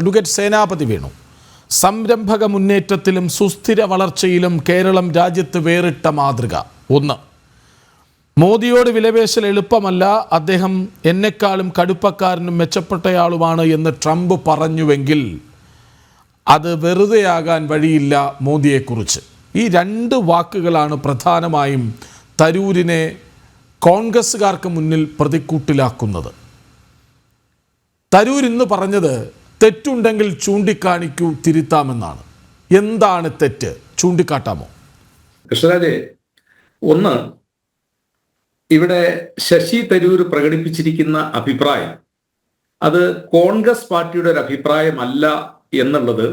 Advocate സേനാപതി വേണു. സംരംഭക മുന്നേറ്റത്തിലും സുസ്ഥിര വളർച്ചയിലും കേരളം രാജ്യത്ത് വേറിട്ട മാതൃക. ഒന്ന് മോദിയോട് വിലപേശൽ എളുപ്പമല്ല അദ്ദേഹം എന്നെക്കാളും കടുപ്പക്കാരനും മെച്ചപ്പെട്ടയാളുമാണ് എന്ന് ട്രംപ് പറഞ്ഞുവെങ്കിൽ അത് വെറുതെയാകാൻ വഴിയില്ല മോദിയെക്കുറിച്ച്. ഈ രണ്ട് വാക്കുകളാണ് പ്രധാനമായും തരൂരിനെ കോൺഗ്രസ്സുകാർക്ക് മുന്നിൽ പ്രതിക്കൂട്ടിലാക്കുന്നത്. തരൂർ ഇന്ന് പറഞ്ഞത് തെറ്റുണ്ടെങ്കിൽ ചൂണ്ടിക്കാണിക്കൂ തിരുത്താമെന്നാണ്. എന്താണ് തെറ്റ്? ചൂണ്ടിക്കാട്ടാമോ? കൃഷ്ണരാജെ ഒന്ന് ഇവിടെ ശശി തരൂർ പ്രകടിപ്പിച്ചിരിക്കുന്ന അഭിപ്രായം അത് കോൺഗ്രസ് പാർട്ടിയുടെ ഒരു അഭിപ്രായമല്ല എന്നുള്ളത്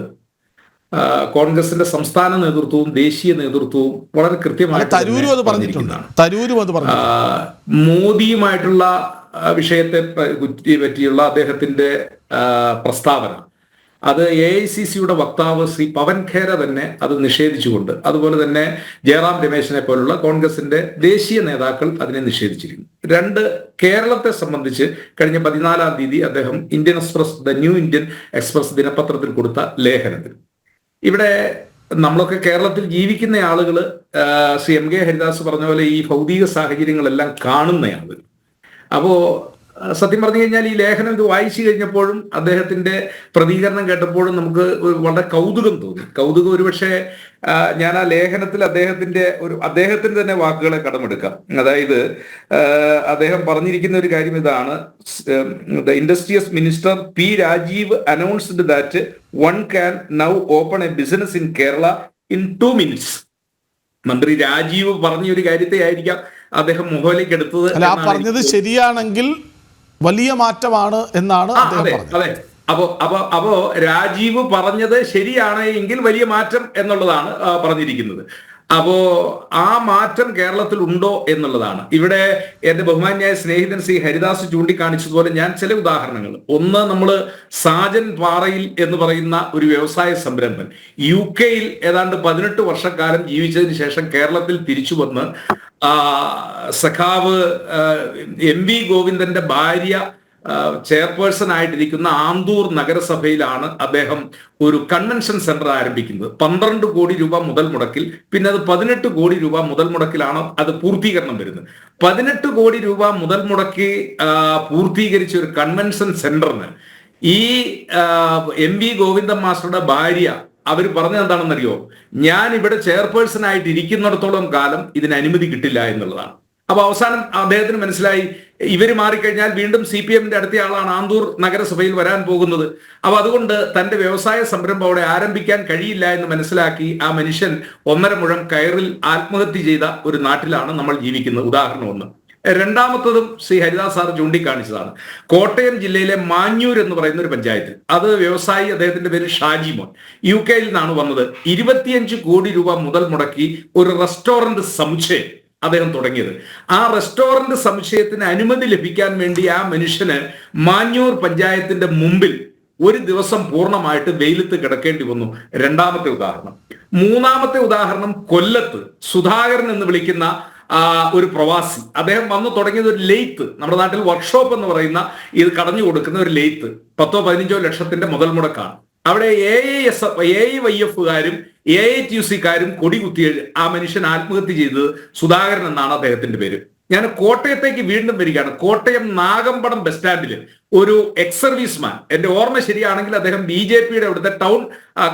കോൺഗ്രസിന്റെ സംസ്ഥാന നേതൃത്വവും ദേശീയ നേതൃത്വവും വളരെ കൃത്യമായി മോദിയുമായിട്ടുള്ള വിഷയത്തെ കുറ്റി പറ്റിയുള്ള അദ്ദേഹത്തിന്റെ പ്രസ്താവന. അത് എ ഐ സി സിയുടെ വക്താവ് ശ്രീ പവൻ ഖേര തന്നെ അത് നിഷേധിച്ചുകൊണ്ട് അതുപോലെ തന്നെ ജയറാം രമേശിനെ പോലുള്ള കോൺഗ്രസിന്റെ ദേശീയ നേതാക്കൾ അതിനെ നിഷേധിച്ചിരിക്കുന്നു. രണ്ട് കേരളത്തെ സംബന്ധിച്ച് കഴിഞ്ഞ പതിനാലാം തീയതി അദ്ദേഹം Indian express the new Indian express ദിനപത്രത്തിൽ കൊടുത്ത ലേഖനത്തിൽ. ഇവിടെ നമ്മളൊക്കെ കേരളത്തിൽ ജീവിക്കുന്ന ആളുകൾ ശ്രീ എം കെ ഹരിദാസ് പറഞ്ഞ പോലെ ഈ ഭൗതിക സാഹചര്യങ്ങളെല്ലാം കാണുന്ന ആളുകൾ അപ്പോ സത്യം പറഞ്ഞു കഴിഞ്ഞാൽ ഈ ലേഖനം ഇത് വായിച്ചു കഴിഞ്ഞപ്പോഴും അദ്ദേഹത്തിന്റെ പ്രതികരണം കേട്ടപ്പോഴും നമുക്ക് വളരെ കൗതുകം തോന്നി. കൗതുകം ഒരുപക്ഷെ ഞാൻ ആ ലേഖനത്തിൽ അദ്ദേഹത്തിന്റെ ഒരു അദ്ദേഹത്തിന്റെ തന്നെ വാക്കുകളെ കടമെടുക്കാം. അതായത് അദ്ദേഹം പറഞ്ഞിരിക്കുന്ന ഒരു കാര്യം ഇതാണ്. The industries minister P Rajeev announced that one can now open a business in Kerala in two minutes. മന്ത്രി രാജീവ് പറഞ്ഞ ഒരു കാര്യത്തെ ആയിരിക്കാം. അദ്ദേഹം മുഖവിലേക്ക് എടുത്തത് അല്ല പറഞ്ഞത് ശരിയാണെങ്കിൽ വലിയ മാറ്റമാണ് എന്നാണ് അതെ അതെ. അപ്പോ അപ്പോ അപ്പോ രാജീവ് പറഞ്ഞത് ശരിയാണ് എങ്കിൽ വലിയ മാറ്റം എന്നുള്ളതാണ് പറഞ്ഞിരിക്കുന്നത്. അപ്പോ ആ മാറ്റം കേരളത്തിൽ ഉണ്ടോ എന്നുള്ളതാണ്. ഇവിടെ എന്റെ ബഹുമാന്യായ സ്നേഹിതൻ ശ്രീ ഹരിദാസ് ചൂണ്ടിക്കാണിച്ചതുപോലെ ഞാൻ ചില ഉദാഹരണങ്ങൾ. ഒന്ന് നമ്മൾ സാജൻ പാറയിൽ എന്ന് പറയുന്ന ഒരു വ്യവസായ സംരംഭൻ യു കെയിൽ ഏതാണ്ട് പതിനെട്ട് വർഷക്കാലം ജീവിച്ചതിന് ശേഷം കേരളത്തിൽ തിരിച്ചു വന്ന് സഖാവ് എം വി ഗോവിന്ദന്റെ ഭാര്യ ചെയർപേഴ്സൺ ആയിട്ടിരിക്കുന്ന ആന്തൂർ നഗരസഭയിലാണ് അദ്ദേഹം ഒരു കൺവെൻഷൻ സെന്റർ ആരംഭിക്കുന്നത്. പന്ത്രണ്ട് കോടി രൂപ മുതൽ മുടക്കിൽ പിന്നെ അത് പതിനെട്ട് കോടി രൂപ മുതൽ മുടക്കിലാണ് അത് പൂർത്തീകരണം വരുന്നത്. പതിനെട്ട് കോടി രൂപ മുതൽ മുടക്കി പൂർത്തീകരിച്ച ഒരു കൺവെൻഷൻ സെന്ററിന് ഈ എം വി ഗോവിന്ദൻ മാസ്റ്ററുടെ ഭാര്യ അവർ പറഞ്ഞത് എന്താണെന്നറിയോ? ഞാൻ ഇവിടെ ചെയർപേഴ്സൺ ആയിട്ട് ഇരിക്കുന്നിടത്തോളം കാലം ഇതിന് അനുമതി കിട്ടില്ല എന്നുള്ളതാണ്. അപ്പൊ അവസാനം അദ്ദേഹത്തിന് മനസ്സിലായി ഇവർ മാറിക്കഴിഞ്ഞാൽ വീണ്ടും സി പി എമ്മിന്റെ അടുത്ത ആളാണ് ആന്തൂർ നഗരസഭയിൽ വരാൻ പോകുന്നത്. അപ്പൊ അതുകൊണ്ട് തന്റെ വ്യവസായ സംരംഭം അവിടെ ആരംഭിക്കാൻ കഴിയില്ല എന്ന് മനസ്സിലാക്കി ആ മനുഷ്യൻ ഒന്നര മുഴം കയറിൽ ആത്മഹത്യ ചെയ്ത ഒരു നാട്ടിലാണ് നമ്മൾ ജീവിക്കുന്നത്. ഉദാഹരണം ഒന്ന്. രണ്ടാമത്തതും ശ്രീ ഹരിദാസ് സാർ ചൂണ്ടിക്കാണിച്ചതാണ്. കോട്ടയം ജില്ലയിലെ മാഞ്ഞൂർ എന്ന് പറയുന്ന ഒരു പഞ്ചായത്ത് അത് വ്യവസായി അദ്ദേഹത്തിന്റെ പേര് ഷാജി മോൻ. യു കെയിൽ നിന്നാണ് വന്നത്. ഇരുപത്തിയഞ്ച് കോടി രൂപ മുതൽ മുടക്കി ഒരു റെസ്റ്റോറന്റ് സമുച്ചയം. അദ്ദേഹം തുടങ്ങിയത്. ആ റെസ്റ്റോറന്റ് സമുച്ചയത്തിന് അനുമതി ലഭിക്കാൻ വേണ്ടി ആ മനുഷ്യന് മാഞ്ഞൂർ പഞ്ചായത്തിന്റെ മുമ്പിൽ ഒരു ദിവസം പൂർണമായിട്ട് വെയിലത്ത് കിടക്കേണ്ടി വന്നു. രണ്ടാമത്തെ ഉദാഹരണം. മൂന്നാമത്തെ ഉദാഹരണം കൊല്ലത്ത് സുധാകരൻ എന്ന് വിളിക്കുന്ന ഒരു പ്രവാസി. അദ്ദേഹം വന്നു തുടങ്ങിയത് ഒരു ലെയ്ത്ത് നമ്മുടെ നാട്ടിൽ വർക്ക്ഷോപ്പ് എന്ന് പറയുന്ന ഇത് കടഞ്ഞു കൊടുക്കുന്ന ഒരു ലെയ്ത്ത് പത്തോ പതിനഞ്ചോ ലക്ഷത്തിന്റെ മുതൽ മുടക്കാണ് അവിടെ A S A I Y എഫുകാരും A I T U സിക്കാരും കൊടി കുത്തി ആ മനുഷ്യൻ ആത്മഹത്യ ചെയ്തത് സുധാകരൻ എന്നാണ് അദ്ദേഹത്തിന്റെ പേര്. ഞാൻ കോട്ടയത്തേക്ക് വീണ്ടും വരികയാണ്. കോട്ടയം നാഗമ്പടം ബസ് സ്റ്റാൻഡിൽ ഒരു എക്സ് സർവീസ്മാൻ എന്റെ ഓർമ്മ ശരിയാണെങ്കിൽ അദ്ദേഹം ബി ജെ പിയുടെ അവിടുത്തെ ടൗൺ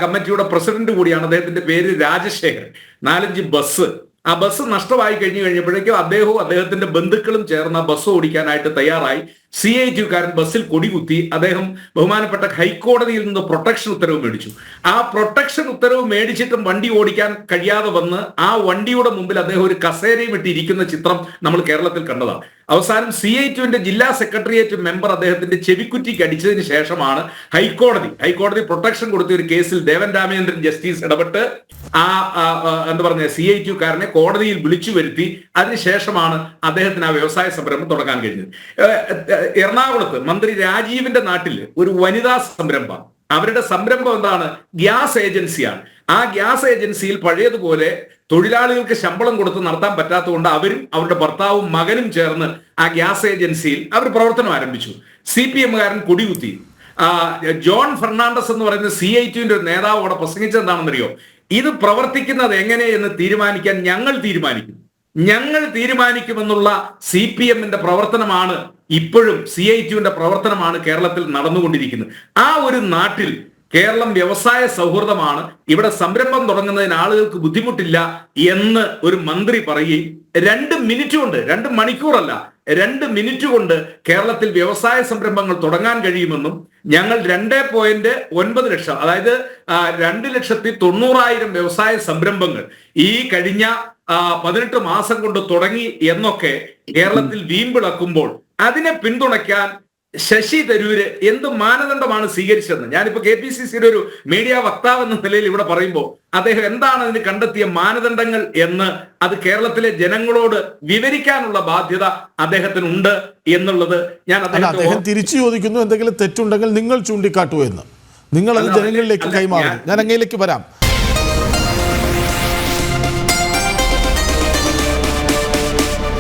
കമ്മിറ്റിയുടെ പ്രസിഡന്റ് കൂടിയാണ്. അദ്ദേഹത്തിന്റെ പേര് രാജശേഖരൻ. നാലഞ്ച് ബസ് ആ ബസ് നഷ്ടമായി കഴിഞ്ഞു കഴിഞ്ഞപ്പോഴേക്കും അദ്ദേഹവും അദ്ദേഹത്തിന്റെ ബന്ധുക്കളും ചേർന്ന ബസ് ഓടിക്കാനായിട്ട് തയ്യാറായി. സി ഐ ടിക്കാരൻ ബസ്സിൽ കൊടികുത്തി അദ്ദേഹം ബഹുമാനപ്പെട്ട ഹൈക്കോടതിയിൽ നിന്ന് പ്രൊട്ടക്ഷൻ ഉത്തരവ് മേടിച്ചു. ആ പ്രൊട്ടക്ഷൻ ഉത്തരവ് മേടിച്ചിട്ടും വണ്ടി ഓടിക്കാൻ കഴിയാതെ വന്ന് ആ വണ്ടിയുടെ മുമ്പിൽ അദ്ദേഹം ഒരു കസേരയും ഇട്ടിരിക്കുന്ന ചിത്രം നമ്മൾ കേരളത്തിൽ കണ്ടതാണ്. അവസാനം സി ഐ ടുവിന്റെ ജില്ലാ സെക്രട്ടേറിയറ്റ് മെമ്പർ അദ്ദേഹത്തിന്റെ ചെവിക്കുറ്റിക്ക് അടിച്ചതിന് ശേഷമാണ് ഹൈക്കോടതി ഹൈക്കോടതി പ്രൊട്ടക്ഷൻ കൊടുത്ത ഒരു കേസിൽ ദേവൻ രാമേന്ദ്രൻ ജസ്റ്റിസ് ഇടപെട്ട് ആ എന്താ പറഞ്ഞ സി ഐ ടുക്കാരനെ കോടതിയിൽ വിളിച്ചു വരുത്തി. അതിനുശേഷമാണ് അദ്ദേഹത്തിന് ആ വ്യവസായ സംരംഭം തുടങ്ങാൻ കഴിഞ്ഞത്. എറണാകുളത്ത് മന്ത്രി രാജീവിന്റെ നാട്ടിൽ ഒരു വനിതാ സംരംഭം. അവരുടെ സംരംഭം എന്താണ്? ഗ്യാസ് ഏജൻസിയാണ്. ആ ഗ്യാസ് ഏജൻസിയിൽ പഴയതുപോലെ തൊഴിലാളികൾക്ക് ശമ്പളം കൊടുത്ത് നടത്താൻ പറ്റാത്തതുകൊണ്ട് അവരും അവരുടെ ഭർത്താവും മകനും ചേർന്ന് ആ ഗ്യാസ് ഏജൻസിയിൽ അവർ പ്രവർത്തനം ആരംഭിച്ചു. സി പി എമ്മുകാരൻ കൊടികുത്തി. ജോൺ ഫെർണാണ്ടസ് എന്ന് പറയുന്ന സി ഐ ടിയുടെ ഒരു നേതാവ് അവിടെ പ്രസംഗിച്ചത് എന്താണെന്നറിയോ? ഇത് പ്രവർത്തിക്കുന്നത് എങ്ങനെ എന്ന് തീരുമാനിക്കാൻ ഞങ്ങൾ തീരുമാനിക്കും. ഞങ്ങൾ തീരുമാനിക്കുമെന്നുള്ള സി പി എമ്മിന്റെ പ്രവർത്തനമാണ് ഇപ്പോഴും സി ഐ ടിയുടെ പ്രവർത്തനമാണ് കേരളത്തിൽ നടന്നുകൊണ്ടിരിക്കുന്നത്. ആ ഒരു നാട്ടിൽ കേരളം വ്യവസായ സൗഹൃദമാണ്. ഇവിടെ സംരംഭം തുടങ്ങുന്നതിന് ആളുകൾക്ക് ബുദ്ധിമുട്ടില്ല എന്ന് ഒരു മന്ത്രി പറയുകയും രണ്ട് മിനിറ്റ് കൊണ്ട് രണ്ട് മണിക്കൂറല്ല രണ്ട് മിനിറ്റ് കൊണ്ട് കേരളത്തിൽ വ്യവസായ സംരംഭങ്ങൾ തുടങ്ങാൻ കഴിയുമെന്നും ഞങ്ങൾ രണ്ട് പോയിന്റ് ഒൻപത് ലക്ഷം അതായത് രണ്ട് ലക്ഷത്തി തൊണ്ണൂറായിരം വ്യവസായ സംരംഭങ്ങൾ ഈ കഴിഞ്ഞ പതിനെട്ട് മാസം കൊണ്ട് തുടങ്ങി എന്നൊക്കെ കേരളത്തിൽ വീമ്പിളക്കുമ്പോൾ അതിനെ പിന്തുണയ്ക്കാൻ ശശി തരൂര് എന്ത് മാനദണ്ഡമാണ് സ്വീകരിച്ചതെന്ന്? ഞാനിപ്പോ കെ പി സി സിയുടെ ഒരു മീഡിയ വക്താവ് എന്ന നിലയിൽ ഇവിടെ പറയുമ്പോൾ അദ്ദേഹം എന്താണ് അതിന് കണ്ടെത്തിയ മാനദണ്ഡങ്ങൾ എന്ന് അത് കേരളത്തിലെ ജനങ്ങളോട് വിവരിക്കാനുള്ള ബാധ്യത അദ്ദേഹത്തിന് ഉണ്ട് എന്നുള്ളത് ഞാൻ അദ്ദേഹം തിരിച്ചു ചോദിക്കുന്നു എന്തെങ്കിലും തെറ്റുണ്ടെങ്കിൽ നിങ്ങൾ ചൂണ്ടിക്കാട്ടൂ എന്ന് നിങ്ങൾ അത് ജനങ്ങളിലേക്ക് കൈമാറും ഞാൻ- ഞാൻ അങ്ങയിലേക്ക് വരാം.